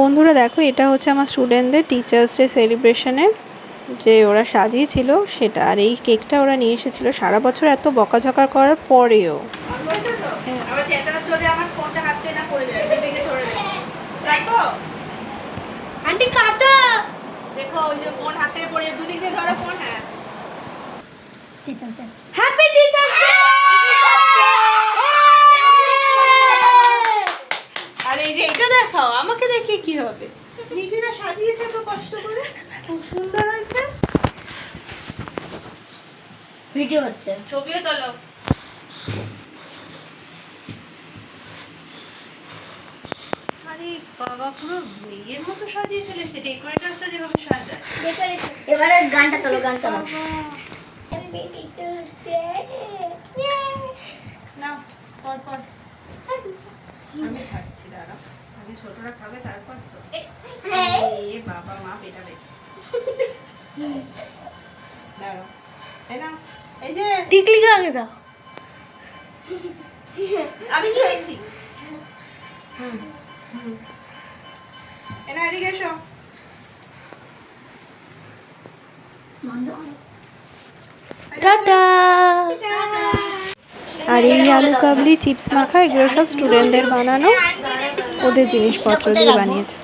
বন্ধুরা দেখো এটা হচ্ছে আমার স্টুডেন্টদের টিচার্স ডে সেলিব্রেশনে যে ওরা সাজিয়েছিল সেটা। আর এই কেকটা ওরা নিয়ে এসেছিল সারা বছর এত বকাঝকা করার পরেও। আবার চেঁচানো চলে আমার ফোনটা হাত দিয়ে না পড়ে যায় দেখে ধরে রাখব আন্টি কাটা! দেখো ওই যে ফোন হাতে পড়ে দুদিক দিয়ে ধরো ফোন হ্যাঁ। এই যে এটা দেখাও আমাকে দেখে কি হবে? নিজেরা সাজিয়েছে তো কষ্ট করে? খুব সুন্দর হয়েছে। ভিডিও হচ্ছে। ছবিও তোলো। আরে বাবা পুরো ইয়ের মতো সাজিয়ে ফেলেছে ডেকোরেটরটা যেভাবে সাজায়। এবারে গানটা চলো গান চলো না পর পর আমি খাচ্ছি দাঁড়া আগে ছোটরা খাবে তারপর তো। এ বাবা মা পেটাবে। দাঁড়াও। এই না এই যে। টিকলি আগে দাও। আমি নিয়েছি হুম হুম এনা এদিকে এসো। টাটা। আর এই আলু কাবলি চিপস মাখা এগুলো সব স্টুডেন্টদের বানানো। ওদের জিনিসপত্র দিয়ে বানিয়েছে।